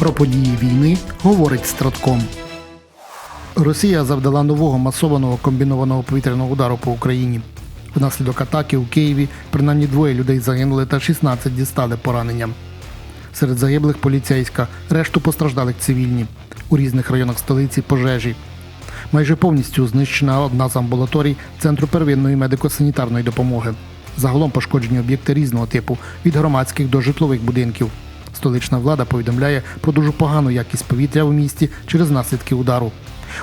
Про події війни говорить Стратком. Росія завдала нового масованого комбінованого повітряного удару по Україні. Внаслідок атаки у Києві принаймні двоє людей загинули та 16 дістали поранення. Серед загиблих поліцейська, решту постраждалих цивільні. У різних районах столиці пожежі. Майже повністю знищена одна з амбулаторій Центру первинної медико-санітарної допомоги. Загалом пошкоджені об'єкти різного типу від громадських до житлових будинків. Столична влада повідомляє про дуже погану якість повітря у місті через наслідки удару.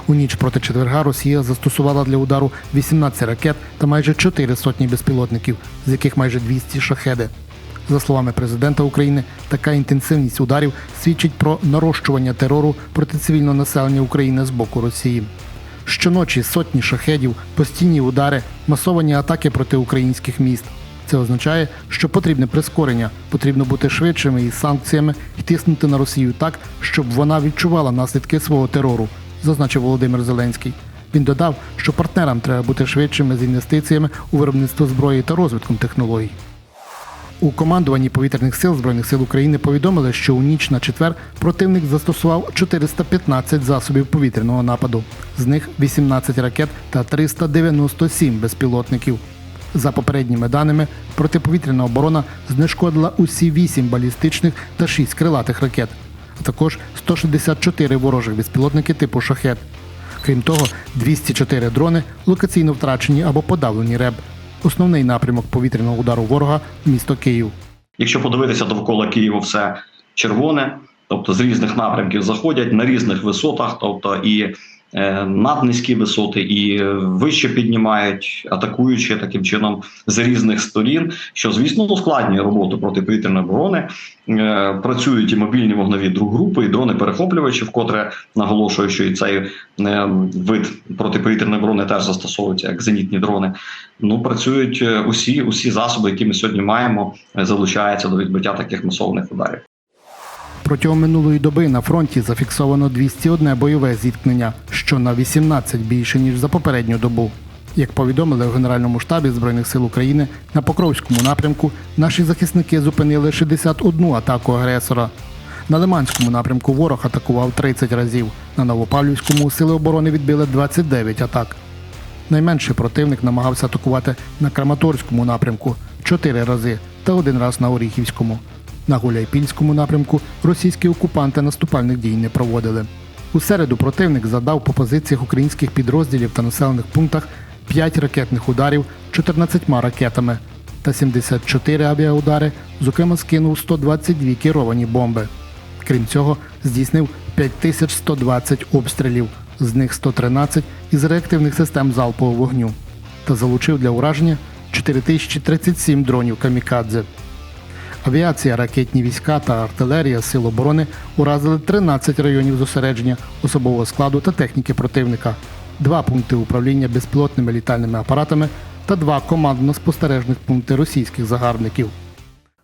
У ніч проти четверга Росія застосувала для удару 18 ракет та майже 4 сотні безпілотників, з яких майже 200 шахеди. За словами президента України, така інтенсивність ударів свідчить про нарощування терору проти цивільного населення України з боку Росії. Щоночі сотні шахедів, постійні удари, масовані атаки проти українських міст. Це означає, що потрібне прискорення, потрібно бути швидшими із санкціями і тиснути на Росію так, щоб вона відчувала наслідки свого терору, зазначив Володимир Зеленський. Він додав, що партнерам треба бути швидшими з інвестиціями у виробництво зброї та розвитком технологій. У командуванні повітряних сил Збройних сил України повідомили, що у ніч на четвер противник застосував 415 засобів повітряного нападу. З них 18 ракет та 397 безпілотників. За попередніми даними, протиповітряна оборона знешкодила усі 8 балістичних та 6 крилатих ракет, а також 164 ворожих безпілотники типу шахет. Крім того, 204 дрони локаційно втрачені або подавлені РЕБ. Основний напрямок повітряного удару ворога місто Київ. Якщо подивитися довкола Києва, все червоне, тобто з різних напрямків заходять на різних висотах, тобто і наднизькі висоти, і вище піднімають, атакуючи таким чином з різних сторін, що звісно ускладнює роботу протиповітряної оборони. Е, працюють і мобільні вогнові групи, і дрони перехоплювачі, вкотре наголошую, що і цей е, вид протиповітряної оборони теж застосовується як зенітні дрони. Ну працюють е, усі, усі засоби, які ми сьогодні маємо, е, залучаються до відбиття таких масованих ударів. Протягом минулої доби на фронті зафіксовано 201 бойове зіткнення, що на 18 більше ніж за попередню добу. Як повідомили в Генеральному штабі Збройних сил України, на Покровському напрямку наші захисники зупинили 61 атаку агресора. На Лиманському напрямку ворог атакував 30 разів. На Новопавлівському сили оборони відбили 29 атак. Найменше противник намагався атакувати на Краматорському напрямку 4 рази та один раз на Оріхівському. На Гуляйпільському напрямку російські окупанти наступальних дій не проводили. У середу противник задав по позиціях українських підрозділів та населених пунктах 5 ракетних ударів 14 ракетами та 74 авіаудари, зокрема скинув 122 керовані бомби. Крім цього, здійснив 5120 обстрілів, з них 113 із реактивних систем залпового вогню, та залучив для ураження 4037 дронів камікадзе. Авіація, ракетні війська та артилерія Сил оборони уразили 13 районів зосередження особового складу та техніки противника, два пункти управління безпілотними літальними апаратами та два командно-спостережних пункти російських загарбників.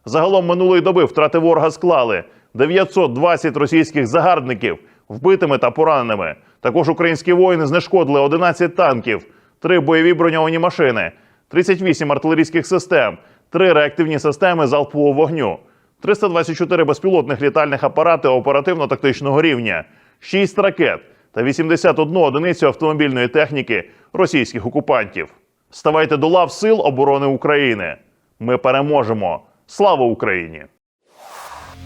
Загалом минулої доби втрати ворога склали 920 російських загарбників вбитими та пораненими. Також українські воїни знешкодили 11 танків, 3 бойові броньовані машини, 38 артилерійських систем, 3 реактивні системи залпового вогню, 324 безпілотних літальних апарати оперативно-тактичного рівня, 6 ракет та 81 одиницю автомобільної техніки російських окупантів. Ставайте до лав Сил оборони України. Ми переможемо! Слава Україні!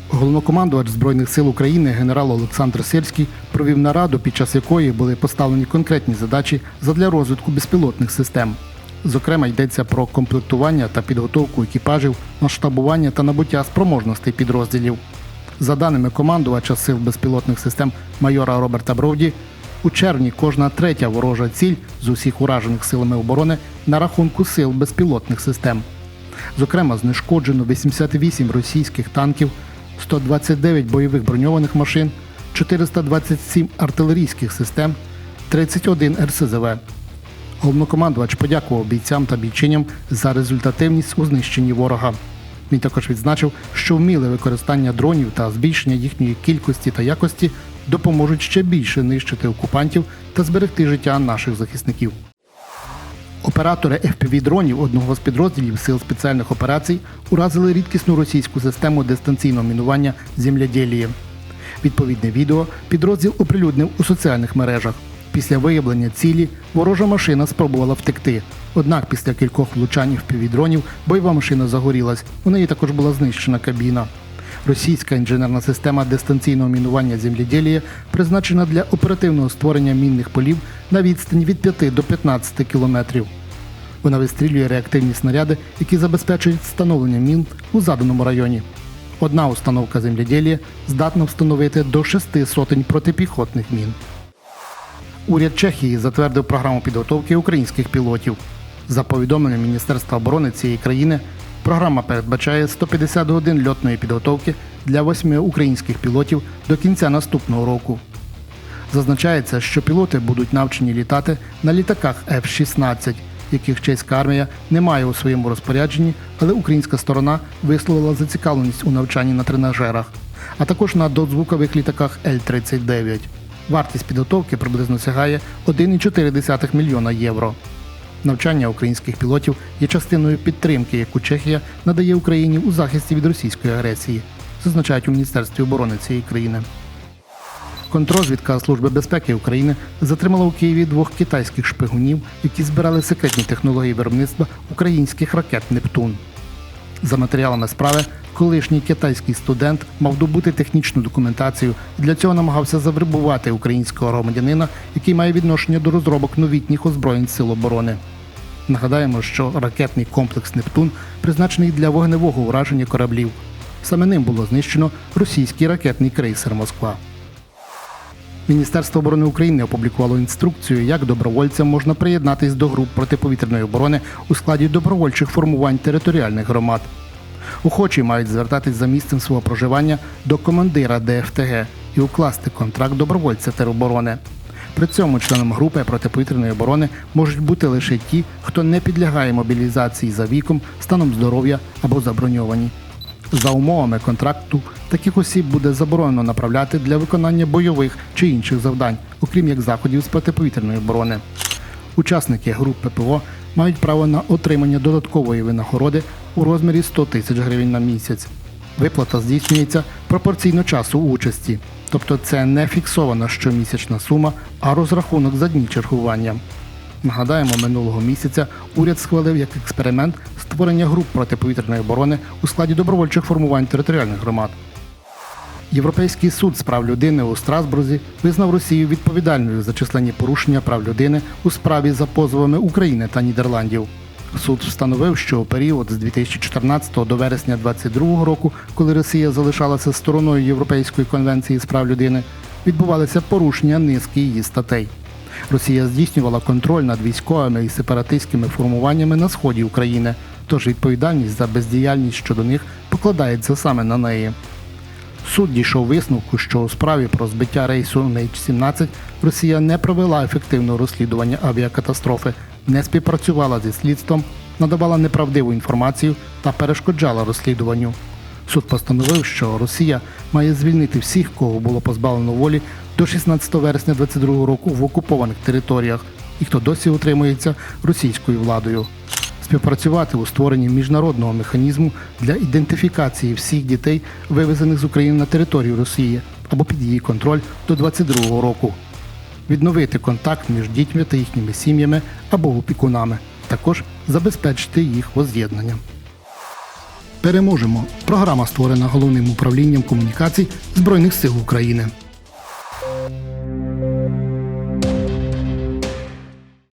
Головнокомандувач Збройних сил України генерал Олександр Сирський провів нараду, під час якої були поставлені конкретні задачі задля розвитку безпілотних систем. Зокрема, йдеться про комплектування та підготовку екіпажів, масштабування та набуття спроможностей підрозділів. За даними командувача сил безпілотних систем майора Роберта Бровді, у червні кожна третя ворожа ціль з усіх уражених силами оборони на рахунку сил безпілотних систем. Зокрема, знешкоджено 88 російських танків, 129 бойових броньованих машин, 427 артилерійських систем, 31 РСЗВ. Головнокомандувач подякував бійцям та бійчиням за результативність у знищенні ворога. Він також відзначив, що вміле використання дронів та збільшення їхньої кількості та якості допоможуть ще більше нищити окупантів та зберегти життя наших захисників. Оператори FPV-дронів одного з підрозділів Сил спеціальних операцій уразили рідкісну російську систему дистанційного мінування «Землядєліє». Відповідне відео підрозділ оприлюднив у соціальних мережах. Після виявлення цілі ворожа машина спробувала втекти. Однак після кількох влучань в півдронів бойова машина загорілась. У неї також була знищена кабіна. Російська інженерна система дистанційного мінування земліділія призначена для оперативного створення мінних полів на відстані від 5 до 15 кілометрів. Вона вистрілює реактивні снаряди, які забезпечують встановлення мін у заданому районі. Одна установка земляділія здатна встановити до шести сотень протипіхотних мін. Уряд Чехії затвердив програму підготовки українських пілотів. За повідомленням Міністерства оборони цієї країни, програма передбачає 150 годин льотної підготовки для восьми українських пілотів до кінця наступного року. Зазначається, що пілоти будуть навчені літати на літаках F-16, яких чеська армія не має у своєму розпорядженні, але українська сторона висловила зацікавленість у навчанні на тренажерах, а також на дозвукових літаках Л-39. Вартість підготовки приблизно сягає 1,4 мільйона євро. Навчання українських пілотів є частиною підтримки, яку Чехія надає Україні у захисті від російської агресії, зазначають у Міністерстві оборони цієї країни. Контрозвідка Служби безпеки України затримала у Києві двох китайських шпигунів, які збирали секретні технології виробництва українських ракет Нептун. За матеріалами справи, колишній китайський студент мав добути технічну документацію для цього намагався завербувати українського громадянина, який має відношення до розробок новітніх озброєнь сил оборони. Нагадаємо, що ракетний комплекс Нептун призначений для вогневого ураження кораблів. Саме ним було знищено російський ракетний крейсер Москва. Міністерство оборони України опублікувало інструкцію, як добровольцям можна приєднатись до груп протиповітряної оборони у складі добровольчих формувань територіальних громад. Охочі мають звертатись за місцем свого проживання до командира ДФТГ і укласти контракт добровольця тероборони. При цьому членом групи протиповітряної оборони можуть бути лише ті, хто не підлягає мобілізації за віком, станом здоров'я або заброньовані. За умовами контракту таких осіб буде заборонено направляти для виконання бойових чи інших завдань, окрім як заходів з протиповітряної оборони. Учасники груп ППО мають право на отримання додаткової винагороди у розмірі 100 тисяч гривень на місяць. Виплата здійснюється пропорційно часу участі, тобто це не фіксована щомісячна сума, а розрахунок за дні чергування. Нагадаємо, минулого місяця уряд схвалив як експеримент створення груп протиповітряної оборони у складі добровольчих формувань територіальних громад. Європейський суд з прав людини у Страсбурзі визнав Росію відповідальною за численні порушення прав людини у справі за позовами України та Нідерландів. Суд встановив, що період з 2014 до вересня 2022 року, коли Росія залишалася стороною Європейської конвенції з прав людини, відбувалися порушення низки її статей. Росія здійснювала контроль над військовими і сепаратистськими формуваннями на сході України, тож відповідальність за бездіяльність щодо них покладається саме на неї. Суд дійшов висновку, що у справі про збиття рейсу MH17 Росія не провела ефективного розслідування авіакатастрофи, не співпрацювала зі слідством, надавала неправдиву інформацію та перешкоджала розслідуванню. Суд постановив, що Росія має звільнити всіх, кого було позбавлено волі до 16 вересня 2022 року в окупованих територіях і хто досі утримується російською владою співпрацювати у створенні міжнародного механізму для ідентифікації всіх дітей, вивезених з України на територію Росії або під її контроль до 2022 року, відновити контакт між дітьми та їхніми сім'ями або опікунами, також забезпечити їх воз'єднання. Переможемо. Програма створена головним управлінням комунікацій Збройних сил України.